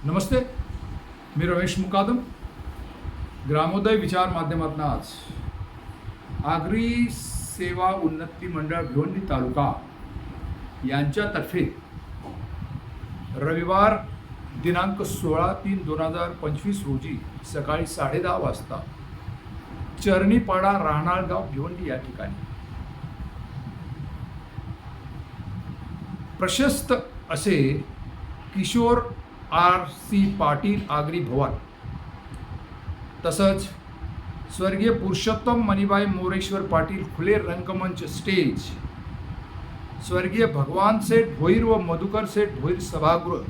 नमस्ते मी रमेश मुकादम ग्रामोदय विचार माध्यमातून आज आगरी सेवा उन्नती मंडळ भिवंडी तालुका यांच्यातर्फे रविवार दिनांक सोळा तीन दोन हजार पंचवीस रोजी सकाळी साडेदहा वाजता चरणीपाडा राहणारगाव भिवंडी या ठिकाणी प्रशस्त असे किशोर आर सी पाटील आगरी भवन. तसंच स्वर्गीय पुरुषोत्तम मणिबाई मोरेश्वर पाटील खुले रंगमंच स्टेज. स्वर्गीय भगवान सेठ भोईर व मधुकर सेठ भोईर सभागृह.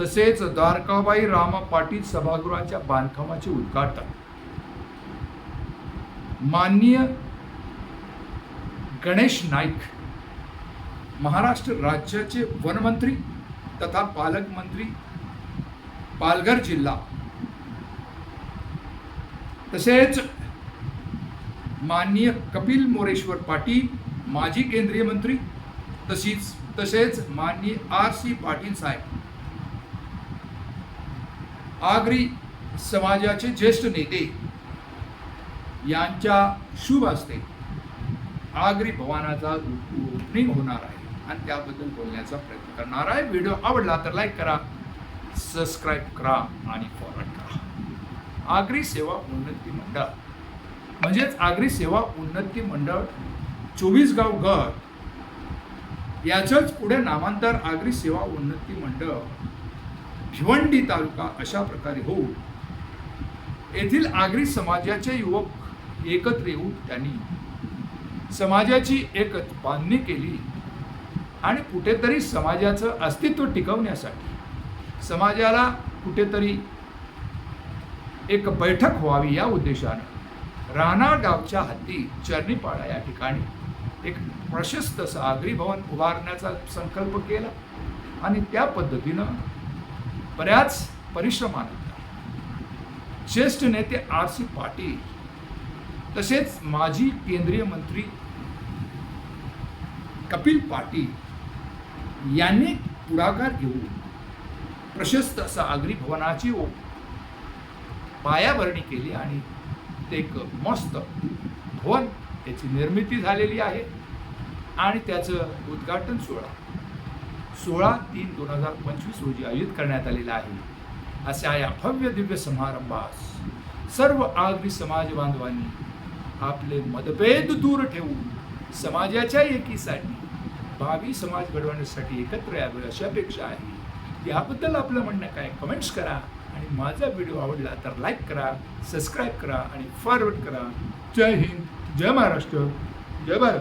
तसेच द्वारकाबाई रामा पाटील सभागृहाच्या बांधकामाचे उद्घाटन. माननीय गणेश नाईक. महाराष्ट्र राज्याचे वनमंत्री तथा पालकमंत्री पालघर जिल्हा. तसेच माननीय कपिल मोरेश्वर पाटील माजी केंद्रीय मंत्री तशीच तसेच माननीय आर सी पाटील साहेब. आगरी समाजाचे ज्येष्ठ नेते यांच्या शुभ असते आगरी भवानाचा ओपनिंग होणार आहे. आणि त्याबद्दल बोलण्याचा प्रयत्न करणार आहे. व्हिडिओ आवडला तर लाईक करा सबस्क्राईब करा आणि फॉरवर्ड करा. आगरी सेवा उन्नती मंडळ. म्हणजेच आगरी सेवा उन्नती मंडळ चोवीस गाव गट याचंच पुढे नामांतर आगरी सेवा उन्नती मंडळ भिवंडी तालुका अशा प्रकारे होऊन येथील आगरी समाजाचे युवक एकत्र येऊन त्यांनी समाजाची एकच बांधणी केली. आणि कुठेतरी समाजाचं अस्तित्व टिकवण्यासाठी समाजाला कुठेतरी एक बैठक व्हावी या उद्देशानं राहणार गावच्या हद्दी चरणीपाडा या ठिकाणी एक प्रशस्त असं भवन उभारण्याचा संकल्प केला आणि त्या पद्धतीनं बऱ्याच परिश्रमानंतर ज्येष्ठ नेते आर सी पाटील तसेच माजी केंद्रीय मंत्री कपिल पाटील यांनी पुढाकार घेऊन प्रशस्त असं आगरी भवनाची ओ- पायाभरणी केली आणि ते एक मस्त भवन त्याची निर्मिती झालेली आहे आणि त्याचं उद्घाटन सोहळा. सोळा तीन दोन हजार पंचवीस रोजी आयोजित करण्यात आलेला आहे. अशा या भव्य दिव्य समारंभास सर्व आगरी समाज बांधवांनी आपले मतभेद दूर ठेवून समाजाच्या एकीसाठी भावी समाज घडवण्यासाठी एकत्र यावे अशी अपेक्षा आहे. याबद्दल आपलं म्हणणं काय? कमेंट्स करा. आणि माझा व्हिडिओ आवडला तर लाईक करा सबस्क्राईब करा आणि फॉरवर्ड करा. जय हिंद जय महाराष्ट्र जय भारत.